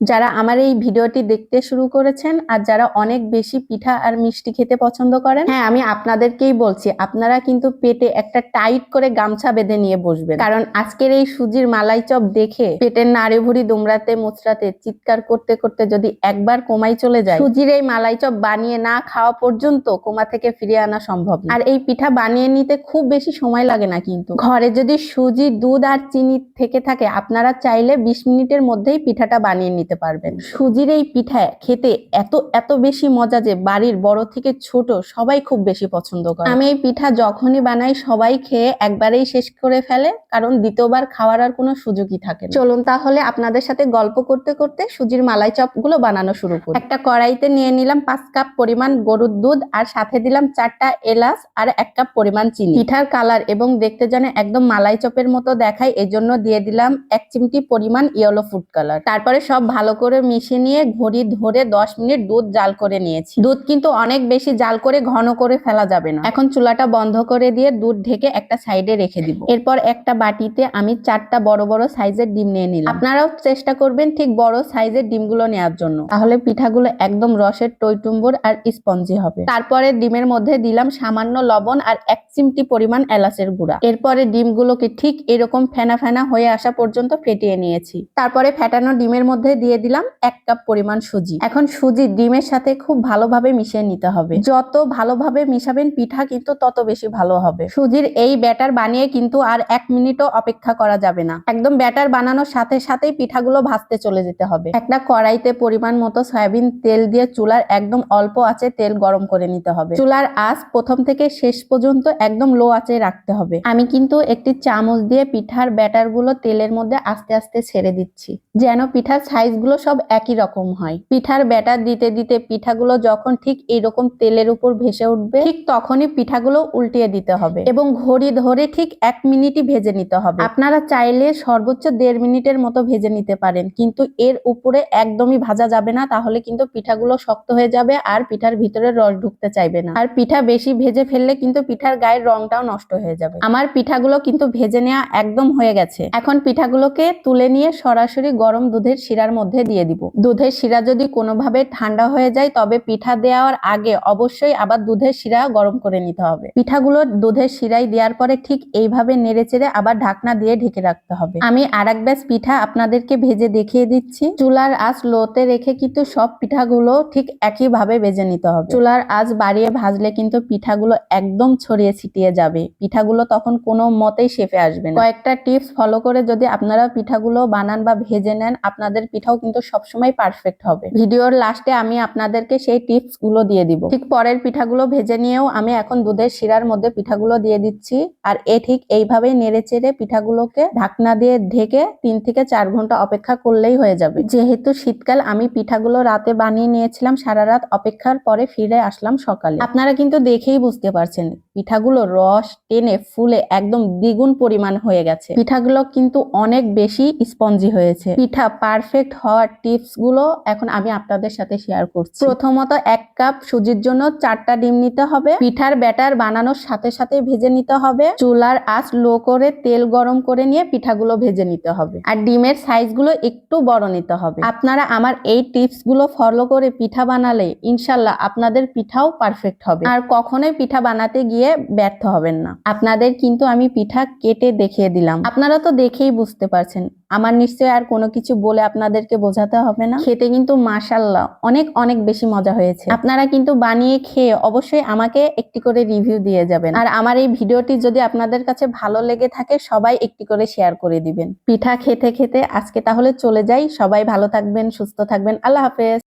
যারা আমার এই ভিডিওটি দেখতে শুরু করেছেন আর যারা অনেক বেশি পিঠা আর মিষ্টি খেতে পছন্দ করেন হ্যাঁ আমি আপনাদেরকেই বলছি, আপনারা কিন্তু পেটে একটা টাইট করে গামছা বেঁধে নিয়ে বসবেন। কারণ আজকের এই সুজির মালাই চপ দেখে পেটের নাড়ি ভুড়ি দুমড়াতে মুচড়াতে চিৎকার করতে করতে যদি একবার কোমাই চলে যায়, সুজির এই মালাই চপ বানিয়ে না খাওয়া পর্যন্ত কোমা থেকে ফিরে আনা সম্ভব আর এই পিঠা বানিয়ে নিতে খুব বেশি সময় লাগে না কিন্তু। ঘরে যদি সুজি, দুধ আর চিনি থেকে থাকে, আপনারা চাইলে বিশ মিনিটের মধ্যেই পিঠাটা বানিয়ে নিতে পারবেন। সুজির এই পিঠা খেতে এত এত বেশি মজা যে বাড়ির বড় থেকে ছোট সবাই খুব বেশি পছন্দ করে। আমি এই পিঠা যখনই বানাই সবাই খেয়ে একবারেই শেষ করে ফেলে কারণ দ্বিতীয়বার খাওয়ার আর কোনো সুযোগই থাকে চলুন তাহলে আপনাদের সাথে গল্প করতে করতে সুজির মালাই চপগুলো বানানো শুরু করি। একটা কড়াইতে নিয়ে নিলাম পাঁচ কাপ পরিমাণ গরুর দুধ আর সাথে দিলাম চারটা এলাচ আর এক কাপ পরিমাণ চিনি। পিঠার কালার এবং দেখতে যেন একদম মালাই চপের মতো দেখায় এজন্য দিয়ে দিলাম এক চিমটি পরিমাণ ইয়েলো ফুড কালার তারপরে সব ভালো করে মিশিয়ে নিয়ে ঘড়ি ধরে দশ মিনিট দুধ জাল করে নিয়েছি। দুধ কিন্তু অনেক বেশি জাল করে ঘন করে ফেলা যাবে না। এখন চুলাটা বন্ধ করে দিয়ে দুধ ঢেকে একটা সাইডে রেখে দিব। এরপর একটা বাটিতে আমি চারটা বড় বড় সাইজের ডিম নিয়ে নিলাম। আপনারাও চেষ্টা করবেন ঠিক বড় সাইজের ডিমগুলো নেওয়ার জন্য। তাহলে পিঠাগুলো একদম রসের টইটুম্বর আর স্পঞ্জি হবে। তারপরে ডিমের মধ্যে দিলাম সামান্য লবণ আর এক চিমটি পরিমাণ এলাচের গুঁড়া। এরপরে ডিমগুলোকে ঠিক এরকম ফেনা ফেনা হয়ে আসা পর্যন্ত ফেটিয়ে নিয়েছি। তারপরে ফেটানো ডিমের মধ্যে দিয়ে দিলাম এক কাপ পরিমাণ সুজি। এখন সুজি ডিমের সাথে খুব ভালোভাবে মিশিয়ে নিতে হবে। যত ভালোভাবে মিশাবেন পিঠা কিন্তু তত বেশি ভালো হবে। সুজির এই ব্যাটার বানিয়ে কিন্তু আর এক মিনিটও অপেক্ষা করা যাবে না। একদম ব্যাটার বানানোর সাথে সাথেই পিঠাগুলো ভাজতে চলে যেতে হবে। একটা কড়াইতে পরিমাণ মতো সয়াবিন তেল দিয়ে চুলার একদম অল্প আঁচে তেল গরম করে নিতে হবে। চুলার আঁচ প্রথম থেকে শেষ পর্যন্ত একদম লো আঁচে রাখতে হবে। আমি কিন্তু একটি চামচ দিয়ে পিঠার ব্যাটারগুলো তেলের মধ্যে আস্তে আস্তে ছেড়ে দিচ্ছি। যেন পিঠার সাইজ গুলো সব একই রকম হয়। পিঠার ব্যাটার দিতে দিতে পিঠাগুলো যখন ঠিক এইরকম তেলের উপর ভেসে উঠবে, ঠিক তখনই পিঠাগুলো উল্টিয়ে দিতে হবে এবং ঘড়ি ধরে ঠিক এক মিনিটই ভেজে নিতে হবে। আপনারা চাইলে সর্বোচ্চ দেড় মিনিটের মতো ভেজে নিতে পারেন, কিন্তু এর উপরে একদমই ভাজা যাবে না, তাহলে কিন্তু পিঠাগুলো শক্ত হয়ে যাবে আর পিঠার ভিতরে রস ঢুকতে চাইবে না। আর পিঠা বেশি ভেজে ফেললে কিন্তু পিঠার গায়ের রংটাও নষ্ট হয়ে যাবে। আমার পিঠাগুলো কিন্তু ভেজে নেওয়া একদম হয়ে গেছে। এখন পিঠাগুলোকে তুলে নিয়ে সরাসরি গরম দুধের শিরার মধ্যে দিয়ে দিব। দুধের শিরা যদি কোনোভাবে ঠান্ডা হয়ে যায়, তবে পিঠা দেওয়ার আগে অবশ্যই আবার দুধের শিরা গরম করে নিতে হবে। পিঠাগুলো দুধের শিরায় দেওয়ার পরে ঠিক এইভাবে নেড়ে চেড়ে আবার ঢাকনা দিয়ে ঢেকে রাখতে হবে। আমি আর এক ব্যাচ পিঠা আপনাদেরকে ভেজে দেখিয়ে দিচ্ছি। চুলার আঁচ লোতে রেখে কিন্তু সব পিঠাগুলো ঠিক একইভাবে ভেজে নিতে হবে। চুলার আঁচ বাড়িয়ে ভাজলে কিন্তু পিঠাগুলো একদম ছড়িয়ে ছিটিয়ে যাবে। পিঠাগুলো তখন কোনো মতেই শেপে আসবে না। কয়েকটা টিপস ফলো করে যদি আপনারা পিঠাগুলো বানান বা ভেজে নেন, আপনাদের পিঠাও কিন্তু সবসময় পারফেক্ট হবে। ভিডিওর লাস্টে আমি আপনাদেরকে সেই টিপসগুলো দিয়ে দিব। ঠিক পরের পিঠাগুলো ভেজে নিয়েও আমি এখন দুধের শিরার মধ্যে পিঠাগুলো দিয়ে দিচ্ছি। আর এ ঠিক এইভাবেই নেড়ে চেড়ে পিঠাগুলোকে ঢাকনা দিয়ে ঢেকে তিন থেকে চার ঘণ্টা অপেক্ষা করলেই হয়ে যাবে। যেহেতু শীতকাল, আমি পিঠাগুলো রাতে বানিয়ে নিয়েছিলাম, সারা রাত অপেক্ষার পরে ফিরে আসলাম সকালে। আপনারা কিন্তু দেখেই বুঝতে পারছেন, পিঠাগুলো রস, টেনে ফুলে একদম দ্বিগুণ পরিমাণ হয়ে গেছে। পিঠাগুলো কিন্তু অনেক বেশি স্পঞ্জি হয়েছে। পিঠা পারফেক্ট হওয়ার টিপসগুলো এখন আমি আপনাদের সাথে শেয়ার করছি। প্রথমত, এক কাপ সুজির জন্য চারটা ডিম নিতে হবে। পিঠার ব্যাটার বানানোর সাথে সাথে ভেজে নিতে হবে। চুলার আঁচ লো করে তেল গরম করে নিয়ে পিঠাগুলো ভেজে নিতে হবে। আর ডিমের সাইজগুলো একটু বড় নিতে হবে। আপনারা আমার এই টিপসগুলো ফলো করে পিঠা বানালে ইনশাল্লাহ আপনাদের পিঠাও পারফেক্ট হবে। আর কখনোই পিঠা বানাতে গিয়ে ব্যর্থ হবেন না। আপনাদের কিন্তু আমি পিঠা কেটে দেখিয়ে দিলাম। আপনারা তো দেখেই বুঝতে পারছেন আমার নিশ্চয়ই আর কোনো কিছু বলে আপনাদেরকে বোঝাতে হবে না। খেতে কিন্তু মাশাল্লাহ অনেক অনেক বেশি মজা হয়েছে। আপনারা কিন্তু বানিয়ে খেয়ে অবশ্যই আমাকে একটি করে রিভিউ দিয়ে যাবেন। আর আমার এই ভিডিওটি যদি আপনাদের কাছে ভালো লেগে থাকে, সবাই একটি করে শেয়ার করে দিবেন। পিঠা খেতে খেতে আজকে তাহলে চলে যাই। সবাই ভালো থাকবেন, সুস্থ থাকবেন। আল্লাহ হাফেজ।